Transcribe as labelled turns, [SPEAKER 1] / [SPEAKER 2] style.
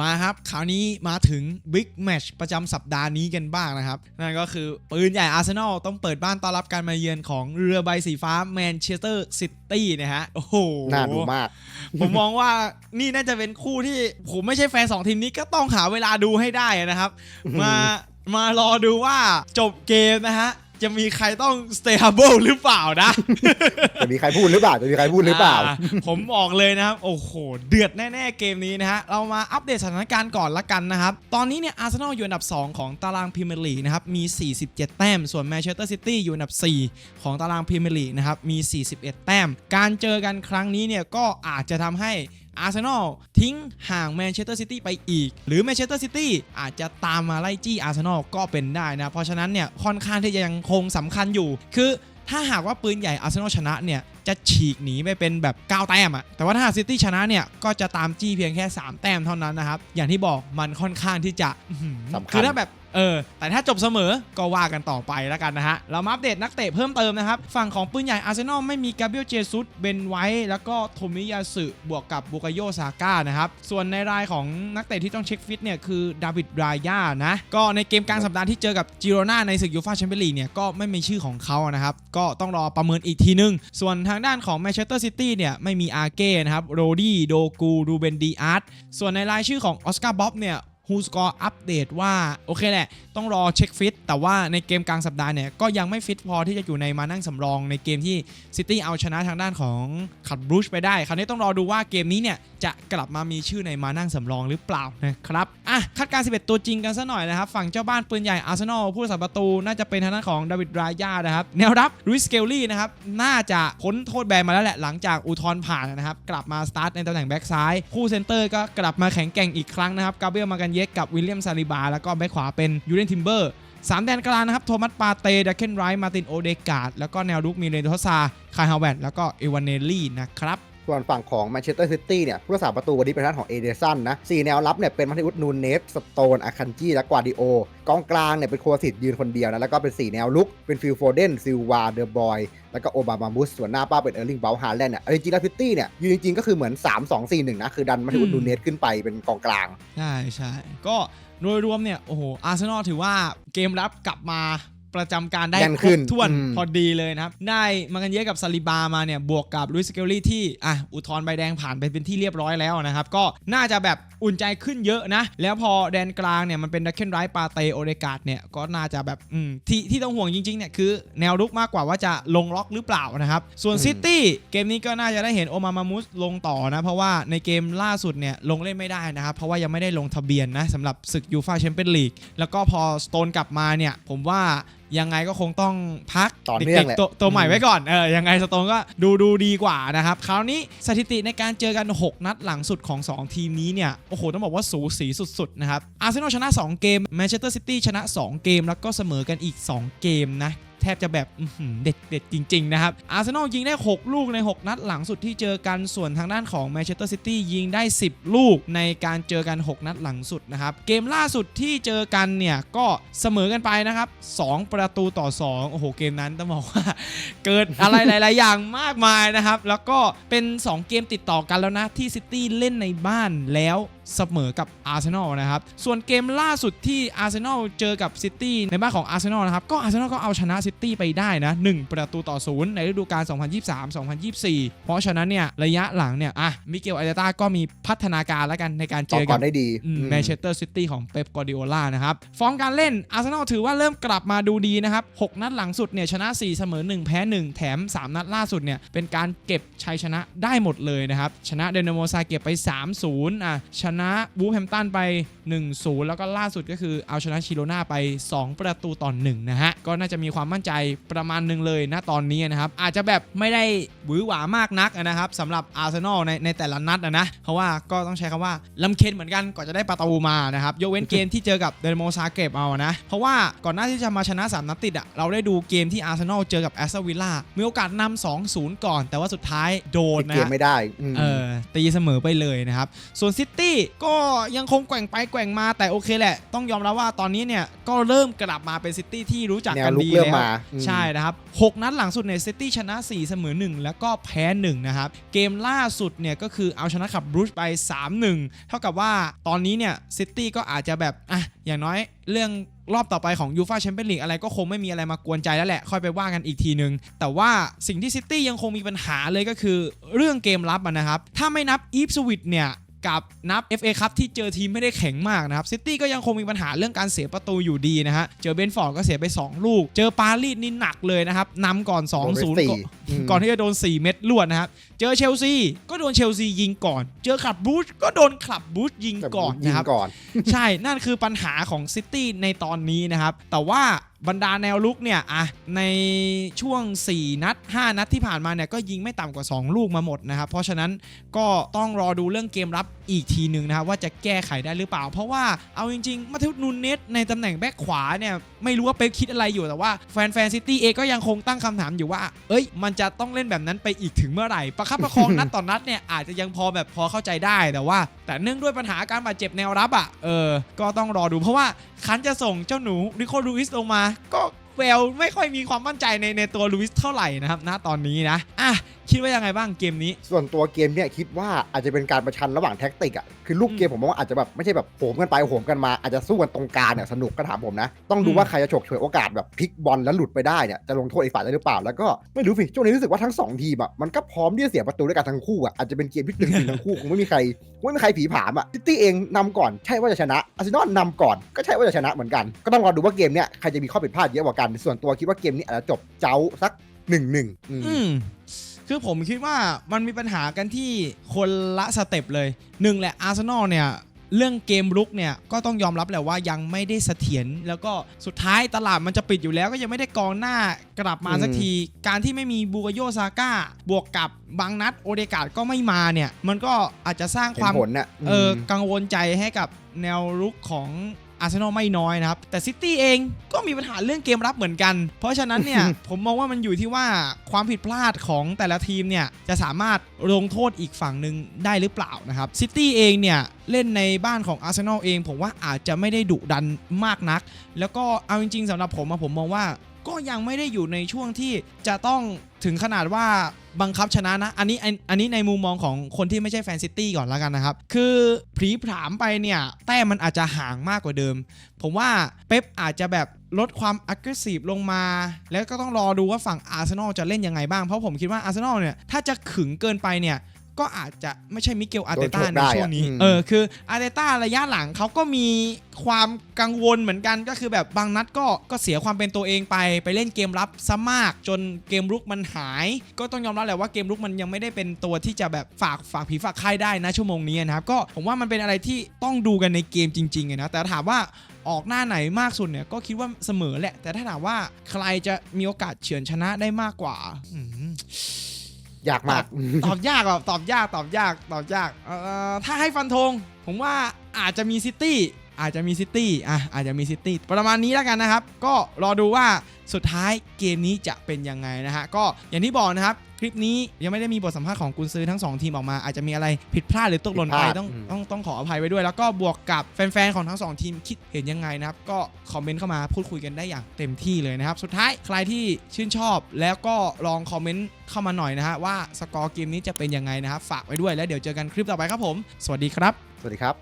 [SPEAKER 1] มาครับคราวนี้มาถึงบิ๊กแมชประจำสัปดาห์นี้กันบ้างนะครับ นั่นก็คือปืนใหญ่อาร์เซนอลต้องเปิดบ้านต้อนรับการมาเยือนของเรือใบสีฟ้าแมนเชสเตอร์ซิตี้นะฮะ โอ้โห
[SPEAKER 2] น่าดูมาก
[SPEAKER 1] ผมมองว่านี่น่าจะเป็นคู่ที่ผมไม่ใช่แฟนสองทีมนี้ก็ต้องหาเวลาดูให้ได้นะครับ มามารอดูว่าจบเกมนะฮะ จะมีใครต้อง stable หรือเปล่านะ
[SPEAKER 2] จะมีใครพูดหรือเปล่าจะมีใครพูดหรือเปล่า
[SPEAKER 1] อ่ผมบอกเลยนะครับ โอ้โห เดือดแน่ ๆ เกมนี้นะฮะ เรามาอัปเดตสถานการณ์ก่อนละกันนะครับ ตอนนี้เนี่ยอาร์เซนอลอยู่อันดับ 2 ของตารางพรีเมียร์ลีกนะครับ มี 47 แต้ม ส่วนแมนเชสเตอร์ซิตี้อยู่อันดับ 4 ของตารางพรีเมียร์ลีกนะครับ มี 41 แต้ม การเจอกันครั้งนี้เนี่ยก็อาจจะทำให้ อาร์เซนอลทิ้งห่างแมนเชสเตอร์ซิตี้ไปอีก หรือแมนเชสเตอร์ซิตี้อาจจะตามมาไล่จี้อาร์เซนอลก็เป็นได้นะ เพราะฉะนั้นเนี่ยค่อนข้างที่จะยังคงสำคัญอยู่ คือถ้าหากว่าปืนใหญ่อาร์เซนอลชนะเนี่ยจะฉีกหนีไปเป็นแบบ 9 แต้มอะแต่ว่าถ้าซิตี้ชนะเนี่ย ก็จะตามจี้เพียงแค่ 3 แต้มเท่านั้นนะครับ อย่างที่บอกมันค่อนข้างที่จะอื้อหือ
[SPEAKER 2] สำคัญ
[SPEAKER 1] คือถ้าแบบ เออ แต่ถ้าจบเสมอก็ว่ากันต่อไปแล้วกันนะฮะ เรามาอัปเดตนักเตะเพิ่มเติมนะครับ ฝั่งของปืนใหญ่อาร์เซนอลไม่มีกาเบรียลเจซุสเบนไวท์แล้วก็โทมิยาสึบวกกับบุกโยซาก้านะครับ ส่วนในรายของนักเตะที่ต้องเช็คฟิตเนี่ยคือดาวิดรายานะ ก็ในเกมกลางสัปดาห์ที่เจอกับจิโรนาในศึกยูฟ่าแชมเปี้ยนลีกเนี่ยก็ไม่มีชื่อของเขานะครับ ก็ต้องรอประเมินอีกทีนึง ส่วนทางด้านของแมนเชสเตอร์ซิตี้เนี่ยไม่มีอาเก้นะครับโรดี้โดกูรูเบนดีอาร์ตส่วนในรายชื่อของออสการ์บ๊อบเนี่ย ฮูสกอร์อัปเดตว่า โอเคแหละ ต้องรอเช็คฟิต แต่ว่าในเกมกลางสัปดาห์เนี่ย ก็ยังไม่ฟิตพอที่จะอยู่ในมานั่งสำรองในเกมที่ซิตี้เอาชนะทางด้านของขัดบรูชไปได้ คราวนี้ต้องรอดูว่าเกมนี้เนี่ย จะกลับมามีชื่อในมานั่งสำรองหรือเปล่านะครับ อะคาดการ 11 ตัวจริงกันซะหน่อยนะครับ ฝั่งเจ้าบ้านปืนใหญ่อาร์เซนอลผู้รักษาประตูน่าจะเป็นทางด้านของดาวิดรายานะครับแนวรับลุยสเกลลี่นะครับน่าจะพ้นโทษแบนมาแล้วแหละหลังจากอุทธรณ์ผ่านนะครับกลับมาสตาร์ทในตำแหน่งแบ็กซ้ายคู่เซนเตอร์ก็กลับมาแข็งแกร่งอีกครั้งนะครับกาเบรียลมากันเยกกับวิลเลียมซาลิบา แล้วก็แบ็คขวาเป็นยูเรนทิมเบอร์สามแดนกลางนะครับ โทมัสปาเตดักเคนไรท์มาตินโอเดกาดแล้วก็แนวรุกมีเรนโทซาคายฮาวเวตแล้วก็เอวานเนลลี่นะครับ
[SPEAKER 2] ส่วนฝั่งของแมนเชสเตอร์ซิตี้เนี่ยผู้รักษาประตูวันนี้เป็นทางด้านของเอเดสันนะสี่แนวรับเนี่ยเป็นมาติอุสนูนเนสสโตนอาคันจีและกวาดิโอกองกลางเนี่ยเป็นโคสิตยืนคนเดียวนะแล้วก็เป็น 4 แนวลุกเป็นฟิลโฟเดนซิลวาเดอร์บอยแล้วก็โอบามามุสส่วนหน้าป้าเป็นเออร์ลิงเบลฮาแลนด์เนี่ยเอาจริงๆแล้วซิตี้เนี่ยยืนจริงๆก็คือเหมือน 3 2 4 1นะคือดันมาติอุส
[SPEAKER 1] อืม
[SPEAKER 2] นูนเนสขึ้นไปเป็นกองกลาง
[SPEAKER 1] ใช่ใช่ก็โดยรวมเนี่ยโอ้โหอาร์เซนอลถือว่าเกมรับกลับมา ประจำการได้
[SPEAKER 2] แน่น
[SPEAKER 1] ค
[SPEAKER 2] ขึ้
[SPEAKER 1] รบ
[SPEAKER 2] น
[SPEAKER 1] ถ้วน
[SPEAKER 2] อืม
[SPEAKER 1] พอดีเลยนะครับ ได้มากันเยอะกับซาลิบามาเนี่ย บวกกับลุยสเกลลี่ที่อะอุทธรณ์ใบแดงผ่านไปเป็นที่เรียบร้อยแล้วนะครับ ก็น่าจะแบบอุ่นใจขึ้นเยอะนะ แล้วพอแดนกลางเนี่ยมันเป็นดักเคนไรท์ปาเตโอเดกาดเนี่ยก็น่าจะแบบอืมที่ที่ต้องห่วงจริงๆเนี่ยคือแนวรุกมากกว่าว่าจะลงล็อกหรือเปล่านะครับ ส่วน
[SPEAKER 2] อืม
[SPEAKER 1] ซิตี้เกมนี้ก็น่าจะได้เห็นโอมามามุสลงต่อนะเพราะว่าในเกมล่าสุดเนี่ยลงเล่นไม่ได้นะครับเพราะว่ายังไม่ได้ลงทะเบียนนะสำหรับศึกยูฟาแชมเปี้ยนลีกแล้วก็พอสโตนกลับมาเนี่ยผมว่ายังไงก็คงต้องพัก
[SPEAKER 2] ต่อเนื่อง
[SPEAKER 1] ด็ก
[SPEAKER 2] แหละ
[SPEAKER 1] ๆตัวตัวใหม่
[SPEAKER 2] อืม
[SPEAKER 1] ไว้ก่อนเออยังไงสโตนก็ดูดูดีกว่านะครับ คราวนี้สถิติในการเจอกัน 6 นัดหลังสุดของ 2 ทีมนี้เนี่ย โอ้โห ต้องบอกว่าสูสีสุด ๆ นะครับอาร์เซนอลชนะ 2 เกมแมนเชสเตอร์ซิตี้ชนะ 2 เกม แล้วก็เสมอกันอีก 2 เกมนะ แทบจะแบบเด็ดเด็ดจริง ๆ นะครับ อาร์เซนอลยิงได้ 6 ลูกใน 6 นัดหลังสุดที่เจอกันส่วนทางด้านของแมนเชสเตอร์ซิตี้ยิงได้ 10 ลูกในการเจอกัน 6 นัดหลังสุดนะครับ เกมล่าสุดที่เจอกันเนี่ย ก็เสมอกันไปนะครับ 2 ประตูต่อ 2 โอ้โห เกมนั้นต้องบอกว่า เกิดอะไรหลาย ๆ อย่างมากมายนะครับ แล้วก็เป็น 2 เกมติดต่อกันแล้วนะที่ซิตี้เล่นในบ้านแล้ว เสมอกับอาร์เซนอลนะครับ ส่วนเกมล่าสุดที่อาร์เซนอลเจอกับซิตี้ในบ้านของอาร์เซนอลนะครับ ก็อาร์เซนอลก็เอาชนะซิตี้ไปได้นะ 1 ประตูต่อศูนย์ในฤดูกาล 2023-2024 เพราะฉะนั้นเนี่ยระยะหลังเนี่ยอะมิเกลอาร์เตต้าก็มีพัฒนาการแล้วกันในการเจ
[SPEAKER 2] ต่อ
[SPEAKER 1] อ
[SPEAKER 2] ก่
[SPEAKER 1] กั
[SPEAKER 2] อน
[SPEAKER 1] บ
[SPEAKER 2] ได้ดี
[SPEAKER 1] แมนเชสเตอร์ซิตี้ของเป๊ปกอร์ดิโอลานะครับ ฟอร์มการเล่นอาร์เซนอลถือว่าเริ่มกลับมาดูดีนะครับ 6 นัดหลังสุดเนี่ยชนะ 4 เสมอ 1 แพ้ 1 แถม 3 นัดล่าสุดเนี่ยเป็นการเก็บชัยชนะได้หมดเลยนะครับชนะเดนโมซาเก็บไป 3-0อะชนะบูแฮมตันไป 1-0 แล้วก็ล่าสุดก็คือเอาชนะชิโรนาไป 2 ประตูต่อ1นะฮะ ก็น่าจะมีความมั่นใจประมาณหนึ่งเลยนะตอนนี้นะครับ อาจจะแบบไม่ได้หวือหวามากนักนะครับสำหรับอาร์เซนอลในในแต่ละนัดอะนะเพราะว่าก็ต้องใช้คำว่าลำเค็นเหมือนกันก่อนจะได้ประตูมานะครับยกเว้นเกมที่เจอกับเดนโมซาเก็บเอานะ เพราะว่าก่อนหน้าที่จะมาชนะ 3 นัดติดอะเราได้ดูเกมที่อาร์เซนอลเจอกับแอสตันวิลล่ามีโอกาสนำ2-0 ก่อน แต่ว่าสุดท้ายโดน
[SPEAKER 2] ปิด
[SPEAKER 1] นะ
[SPEAKER 2] เกม
[SPEAKER 1] ฮะ
[SPEAKER 2] ไม่ได้อืม
[SPEAKER 1] เออตีเสมอไปเลยนะครับส่วนซิตี้ก็ยังคงแกว่งไปแกว่งมาแต่โอเคแหละ ต้องยอมรับว่าตอนนี้เนี่ยก็เริ่มกลับมาเป็นซิตี้ที่รู้จัก
[SPEAKER 2] แน
[SPEAKER 1] กั
[SPEAKER 2] วนลุก
[SPEAKER 1] ดี
[SPEAKER 2] เริ่ม
[SPEAKER 1] แล้ว
[SPEAKER 2] มาอืม
[SPEAKER 1] ใช่นะครับ 6 นัดหลังสุดเนี่ยซิตี้ชนะ 4 เสมอ 1 แล้วก็แพ้ 1 นะครับ เกมล่าสุดเนี่ยก็คือเอาชนะขับบรูชไป 3-1 เท่ากับว่าตอนนี้เนี่ยซิตี้ก็อาจจะแบบอะอย่างน้อยเรื่องรอบต่อไปของยูฟาแชมเปี้ยนลีกอะไรก็คงไม่มีอะไรมากวนใจแล้วแหละ ค่อยไปว่ากันอีกทีนึง แต่ว่าสิ่งที่ซิตี้ยังคงมีปัญหาเลยก็คือเรื่องเกมรับอะนะครับ ถ้าไม่นับอีฟสวิตเนี่ย กับนับ FA ครับที่เจอทีมไม่ได้แข็งมากนะครับซิตี้ก็ยังคงมีปัญหาเรื่องการเสียประตูอยู่ดีนะฮะเจอเบนฟอร์ดก็เสียไป 2 ลูก เจอปารีสนี่หนักเลยนะครับนำก่อน
[SPEAKER 2] โดนไป
[SPEAKER 1] 2-0
[SPEAKER 2] สี่
[SPEAKER 1] ก่อน
[SPEAKER 2] ม
[SPEAKER 1] ก่อนที่จะโดน 4 เม็ดรวดนะครับเจอเชลซีก็โดนเชลซียิงก่อน เจอคลับบูชก็โดนคลับบูชยิง
[SPEAKER 2] แต่
[SPEAKER 1] ก่อน
[SPEAKER 2] ยิ
[SPEAKER 1] นะ
[SPEAKER 2] ง
[SPEAKER 1] ครับ
[SPEAKER 2] ก่อน
[SPEAKER 1] ใช่นั่นคือปัญหาของซิตี้ในตอนนี้นะครับแต่ว่า บรรดาแนวลุกเนี่ยอะในช่วง 4 นัด 5 นัดที่ผ่านมาเนี่ยก็ยิงไม่ต่ำกว่า 2 ลูกมาหมดนะครับ เพราะฉะนั้นก็ต้องรอดูเรื่องเกมรับอีกทีหนึ่งนะครับว่าจะแก้ไขได้หรือเปล่า เพราะว่าเอาจริงๆ มาเทวนูนเนสในตำแหน่งแบ็คขวาเนี่ยไม่รู้ว่าเป๊ปคิดอะไรอยู่แต่ว่าแฟนแฟนซิตี้เองก็ยังคงตั้งคำถามอยู่ว่า เอ้ย มันจะต้องเล่นแบบนั้นไปอีกถึงเมื่อไหร่ ประคับประคองนัดต่อนนัดเนี่ยอาจจะยังพอแบบพอเข้าใจได้แต่ว่า แต่เนื่องด้วยปัญหาการบาดเจ็บแนวรับอะเออก็ต้องรอดูเพราะว่าคันจะส่งเจ้าหนูริโคลูอิสลงมาก็เวลไม่ค่อยมีความมั่นใจในในตัวลูอิสเท่าไหร่นะครับณตอนนี้นะอะ คิดว่ายังไงบ้างเกมนี้
[SPEAKER 2] ส่วนตัวเกมเนี่ยคิดว่าอาจจะเป็นการประชันระหว่างแท็กติกอะคือลูกเกมผมมองว่าอาจจะแบบไม่ใช่แบบโหมกันไปโหมกันมาอาจจะสู้กันตรงกลางเนี่ยสนุกก็ถามผมนะ ต้องดู
[SPEAKER 1] อืม
[SPEAKER 2] ว่าใครจะฉกฉวยโอกาสแบบพลิกบอลแล้วหลุดไปได้เนี่ยจะลงโทษอีกฝ่ายได้หรือเปล่าแล้วก็ไม่รู้สิช่วงนี้รู้สึกว่าทั้งสองทีมอะมันก็พร้อมที่จะเสียประตูด้วยกันทั้งคู่อะอาจจะเป็นเกมที่ตึงๆทั้งคู่คงไม่มีใครคงไม่มีใครผีผามอะซิตี้เองนำก่อนใช่ว่าจะชนะอาร์เซนอลนำก่อนก็ใช่ว่าจะชนะเหมือนกัน ก็ต้องรอดูว่าเกมเนี้ยใครจะมีข้อผิดพลาดเยอะกว่ากัน ส่วนตัวคิดว่าเกมนี้อาจจะจบเจ้าสักหนึ่งหนึ่งอืม
[SPEAKER 1] อืม คือผมคิดว่ามันมีปัญหากันที่คนละสเต็ปเลยหนึ่งแหละอาร์เซนอลเนี่ยเรื่องเกมรุกเนี่ยก็ต้องยอมรับแหละว่ายังไม่ได้เสถียรแล้วก็สุดท้ายตลาดมันจะปิดอยู่แล้ว ก็ยังไม่ได้กองหน้ากลับมา
[SPEAKER 2] อืม
[SPEAKER 1] สักที การที่ไม่มีบูกาโยซาก้า บวกกับบางนัดโอเดกาดก็ไม่มาเนี่ย มันก็อาจจะสร้าง
[SPEAKER 2] เห็
[SPEAKER 1] คนวาม
[SPEAKER 2] ผลน่ะ
[SPEAKER 1] เออ
[SPEAKER 2] ม
[SPEAKER 1] กังวลใจให้กับแนวรุกของ อาร์เซนอลไม่น้อยนะครับ แต่ซิตี้เองก็มีปัญหาเรื่องเกมรับเหมือนกัน เพราะฉะนั้นเนี่ย ผมมองว่ามันอยู่ที่ว่าความผิดพลาดของแต่ละทีมเนี่ย จะสามารถลงโทษอีกฝั่งหนึ่งได้หรือเปล่านะครับซิตี้เองเนี่ยเล่นในบ้านของอาร์เซนอลเอง ผมว่าอาจจะไม่ได้ดุดันมากนัก แล้วก็เอาจริงๆสำหรับผมอะผมมองว่า ก็ยังไม่ได้อยู่ในช่วงที่จะต้องถึงขนาดว่าบังคับชนะนะ อันนี้อันนนี้ในมุมมองของคนที่ไม่ใช่แฟนซิตี้ก่อนแล้วกันนะครับ คือผีผามไปเนี่ยแต้มมันอาจจะห่างมากกว่าเดิม ผมว่าเป๊ปอาจจะแบบลดความ aggressive ลงมา แล้วก็ต้องรอดูว่าฝั่งอาร์เซนอลจะเล่นยังไงบ้าง เพราะผมคิดว่าอาร์เซนอลเนี่ย ถ้าจะขึงเกินไปเนี่ย ก็อาจจะไม่ใช่มิเกลอาร์เตต้า
[SPEAKER 2] โดนโชค
[SPEAKER 1] ใน
[SPEAKER 2] ได้
[SPEAKER 1] ช่วงนี้
[SPEAKER 2] อะอืม
[SPEAKER 1] เออคืออาร์เตต้าระยะหลังเขาก็มีความกังวลเหมือนกันก็คือแบบบางนัดก็ก็เสียความเป็นตัวเองไปไปเล่นเกมรับซะมาก จนเกมรุกมันหาย ก็ต้องยอมรับแหละว่าเกมรุกมันยังไม่ได้เป็นตัวที่จะแบบฝากฝากผีฝากไข้ได้นะชั่วโมงนี้นะครับก็ผมว่ามันเป็นอะไรที่ต้องดูกันในเกมจริงๆอะนะแต่ถามว่าออกหน้าไหนมากสุดเนี่ยก็คิดว่าเสมอแหละ แต่ถ้าถามว่าใครจะมีโอกาสเฉือนชนะได้มากกว่าอืม
[SPEAKER 2] ยากมาก
[SPEAKER 1] ตอบยากอะตอบยากตอบยากตอบยากเอ่อถ้าให้ฟันธงผมว่าอาจจะมีซิตี้อาจจะมีซิตี้อะอาจจะมีซิตี้ประมาณนี้แล้วกันนะครับ ก็รอดูว่าสุดท้ายเกมนี้จะเป็นยังไงนะฮะก็อย่างที่บอกนะครับ คลิปนี้ยังไม่ได้มีบทสัมภาษณ์ของกุนซือทั้งสองทีมออกมา อาจจะมีอะไรผิดพลาดหรือตกหล่น
[SPEAKER 2] ผิดพ
[SPEAKER 1] ไป
[SPEAKER 2] ลาด
[SPEAKER 1] ต้อง
[SPEAKER 2] อืม
[SPEAKER 1] ต้องต้องขออภัยไว้ด้วย แล้วก็บวกกับแฟนๆของทั้งสองทีมคิดเห็นยังไงนะครับ ก็คอมเมนต์เข้ามาพูดคุยกันได้อย่างเต็มที่เลยนะครับ สุดท้ายใครที่ชื่นชอบแล้วก็ลองคอมเมนต์เข้ามาหน่อยนะฮะว่าสกอร์เกมนี้จะเป็นยังไงนะครับฝากไว้ด้วยแล้วเดี๋ยวเจอกันคลิปต่อไปครับผม สวัสดีครับ
[SPEAKER 2] สวัสดีครับ